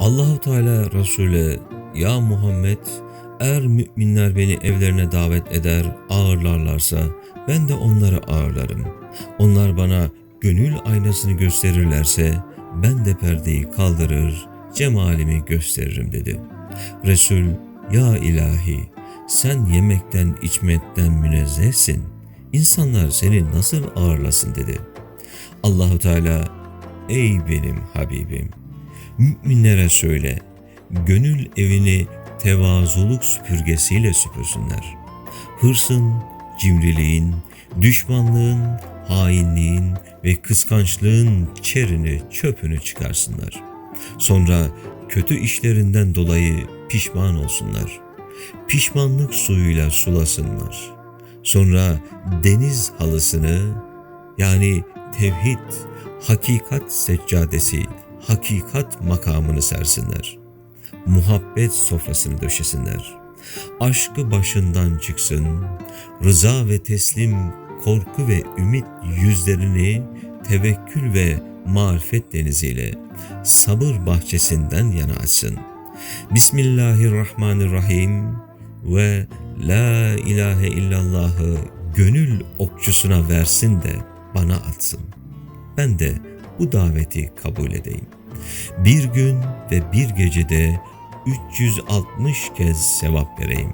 Allahu Teala Resul'e ya Muhammed eğer müminler beni evlerine davet eder ağırlarlarsa ben de onları ağırlarım. Onlar bana gönül aynasını gösterirlerse ben de perdeyi kaldırır cemalimi gösteririm dedi. Resul ya ilahi sen yemekten içmekten münezzehsin. İnsanlar seni nasıl ağırlasın dedi. Allahu Teala ey benim Habibim müminlere söyle gönül evini tevazuluk süpürgesiyle süpürsünler. Hırsın, cimriliğin, düşmanlığın, hainliğin ve kıskançlığın çerini çöpünü çıkarsınlar. Sonra kötü işlerinden dolayı pişman olsunlar. Pişmanlık suyuyla sulasınlar. Sonra deniz halısını yani tevhid, hakikat seccadesi, hakikat makamını sersinler. Muhabbet sofrasını döşesinler. Aşkı başından çıksın, rıza ve teslim, korku ve ümit yüzlerini tevekkül ve marifet deniziyle sabır bahçesinden yana açsın. Bismillahirrahmanirrahim ve La ilahe illallahı gönül okçusuna versin de bana atsın. Ben de bu daveti kabul edeyim. Bir gün ve bir gecede 360 kez sevap vereyim.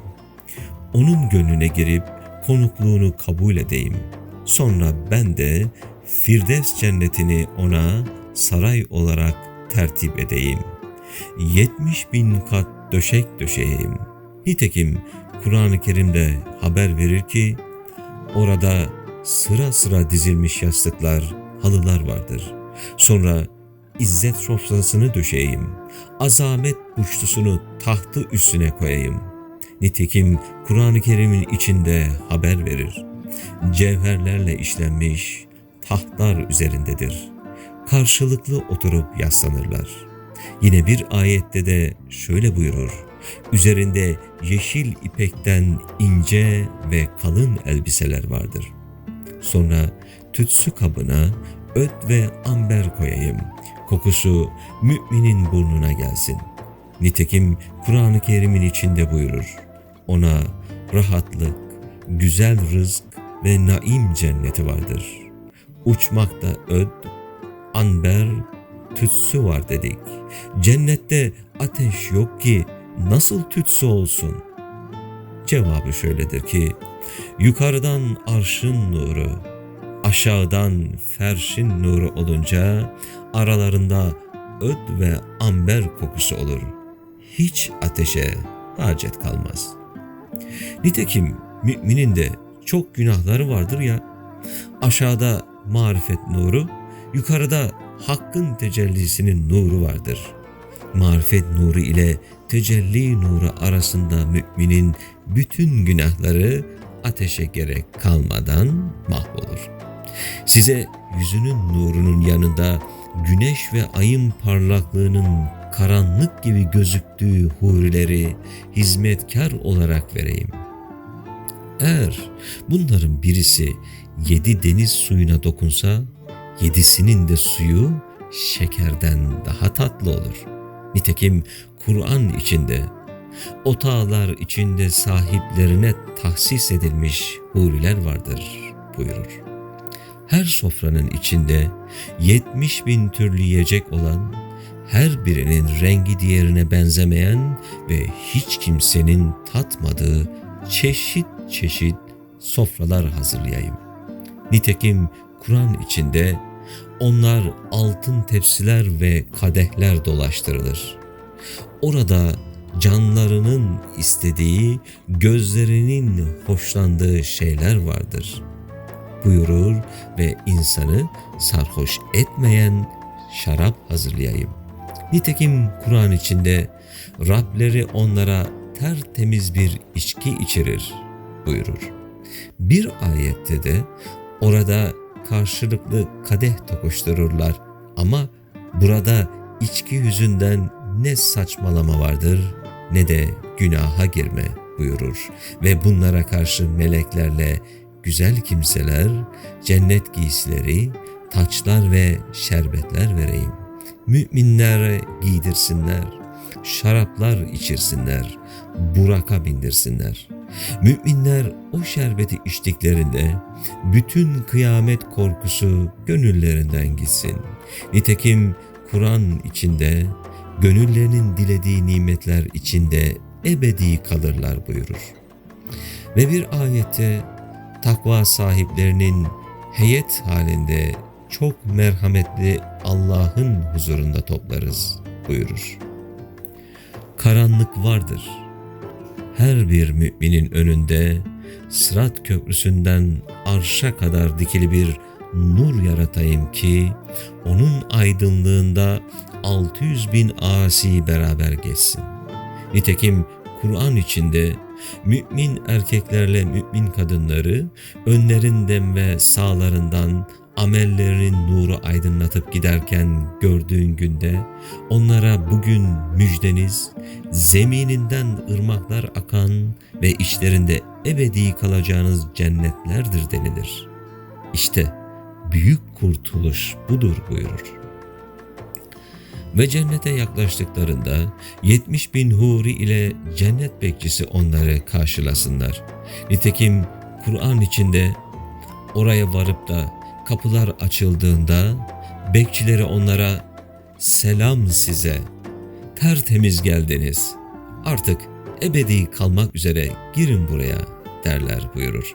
Onun gönlüne girip konukluğunu kabul edeyim. Sonra ben de Firdevs cennetini ona saray olarak tertip edeyim. 70 bin kat döşek döşeyeyim. Nitekim Kur'an-ı Kerim'de haber verir ki orada sıra sıra dizilmiş yastıklar, halılar vardır. Sonra izzet sofrasını döşeyeyim. Azamet burçlusunu tahtı üstüne koyayım. Nitekim Kur'an-ı Kerim'in içinde haber verir. Cevherlerle işlenmiş tahtlar üzerindedir. Karşılıklı oturup yaslanırlar. Yine bir ayette de şöyle buyurur. Üzerinde yeşil ipekten ince ve kalın elbiseler vardır. Sonra tütsü kabına öt ve amber koyayım. Kokusu müminin burnuna gelsin. Nitekim Kur'an-ı Kerim'in içinde buyurur. Ona rahatlık, güzel rızk ve naim cenneti vardır. Uçmakta öd, amber, tütsü var dedik. Cennette ateş yok ki nasıl tütsü olsun? Cevabı şöyledir ki, yukarıdan arşın nuru, aşağıdan ferşin nuru olunca aralarında öd ve amber kokusu olur. Hiç ateşe hacet kalmaz. Nitekim müminin de çok günahları vardır ya, aşağıda marifet nuru, yukarıda hakkın tecellisinin nuru vardır. Marifet nuru ile tecelli nuru arasında müminin bütün günahları ateşe gerek kalmadan mahvolur. Size yüzünün nurunun yanında güneş ve ayın parlaklığının karanlık gibi gözüktüğü hurileri hizmetkar olarak vereyim. Eğer bunların birisi yedi deniz suyuna dokunsa, yedisinin de suyu şekerden daha tatlı olur. Nitekim Kur'an içinde, otağlar içinde sahiplerine tahsis edilmiş huriler vardır buyurur. Her sofranın içinde yetmiş bin türlü yiyecek olan, her birinin rengi diğerine benzemeyen ve hiç kimsenin tatmadığı çeşit çeşit sofralar hazırlayayım. Nitekim Kur'an içinde onlar altın tepsiler ve kadehler dolaştırılır. Orada canlarının istediği, gözlerinin hoşlandığı şeyler vardır. Buyurur ve insanı sarhoş etmeyen şarap hazırlayayım. Nitekim Kur'an içinde Rableri onlara tertemiz bir içki içirir buyurur. Bir ayette de orada karşılıklı kadeh tokuştururlar ama burada içki yüzünden ne saçmalama vardır ne de günaha girme buyurur ve bunlara karşı meleklerle güzel kimseler, cennet giysileri, taçlar ve şerbetler vereyim. müminlere giydirsinler, şaraplar içirsinler, buraka bindirsinler. Müminler o şerbeti içtiklerinde bütün kıyamet korkusu gönüllerinden gitsin. Nitekim Kur'an içinde gönüllerinin dilediği nimetler içinde ebedi kalırlar buyurur. Ve bir ayette takva sahiplerinin heyet halinde çok merhametli Allah'ın huzurunda toplarız buyurur. Karanlık vardır. Her bir müminin önünde Sırat köprüsünden arşa kadar dikili bir nur yaratayım ki onun aydınlığında 600 bin asi beraber geçsin. Nitekim Kur'an içinde mümin erkeklerle mümin kadınları önlerinden ve sağlarından amellerinin nuru aydınlatıp giderken gördüğün günde onlara bugün müjdeniz zemininden ırmaklar akan ve içlerinde ebedi kalacağınız cennetlerdir denilir. İşte büyük kurtuluş budur buyurur. Ve cennete yaklaştıklarında 70 bin huri ile cennet bekçisi onları karşılasınlar. Nitekim Kur'an içinde oraya varıp da kapılar açıldığında bekçileri onlara selam size, tertemiz geldiniz, artık ebedi kalmak üzere girin buraya derler buyurur.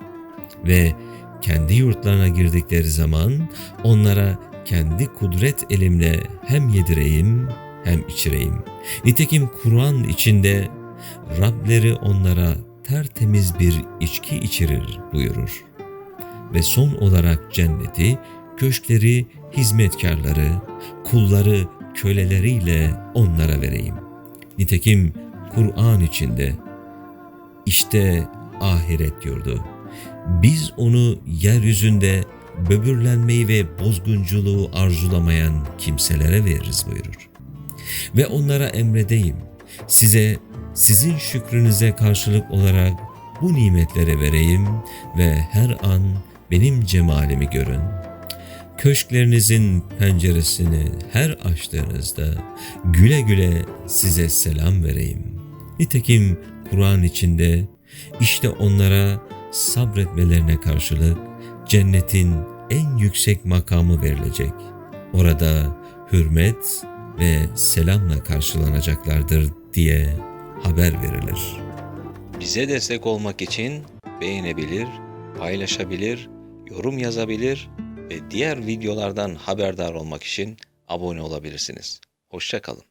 Ve kendi yurtlarına girdikleri zaman onlara kendi kudret elimle hem yedireyim hem içireyim. Nitekim Kur'an içinde Rableri onlara tertemiz bir içki içirir buyurur. Ve son olarak cenneti, köşkleri, hizmetkarları, kulları, köleleriyle onlara vereyim. Nitekim Kur'an içinde işte ahiret yurdu. Biz onu yeryüzünde böbürlenmeyi ve bozgunculuğu arzulamayan kimselere veririz buyurur. Ve onlara emredeyim, size sizin şükrünüze karşılık olarak bu nimetlere vereyim ve her an benim cemalimi görün. Köşklerinizin penceresini her açtığınızda güle güle size selam vereyim. Nitekim Kur'an içinde işte onlara sabretmelerine karşılık cennetin en yüksek makamı verilecek. Orada hürmet ve selamla karşılanacaklardır diye haber verilir. Bize destek olmak için beğenebilir, paylaşabilir, yorum yazabilir ve diğer videolardan haberdar olmak için abone olabilirsiniz. Hoşçakalın.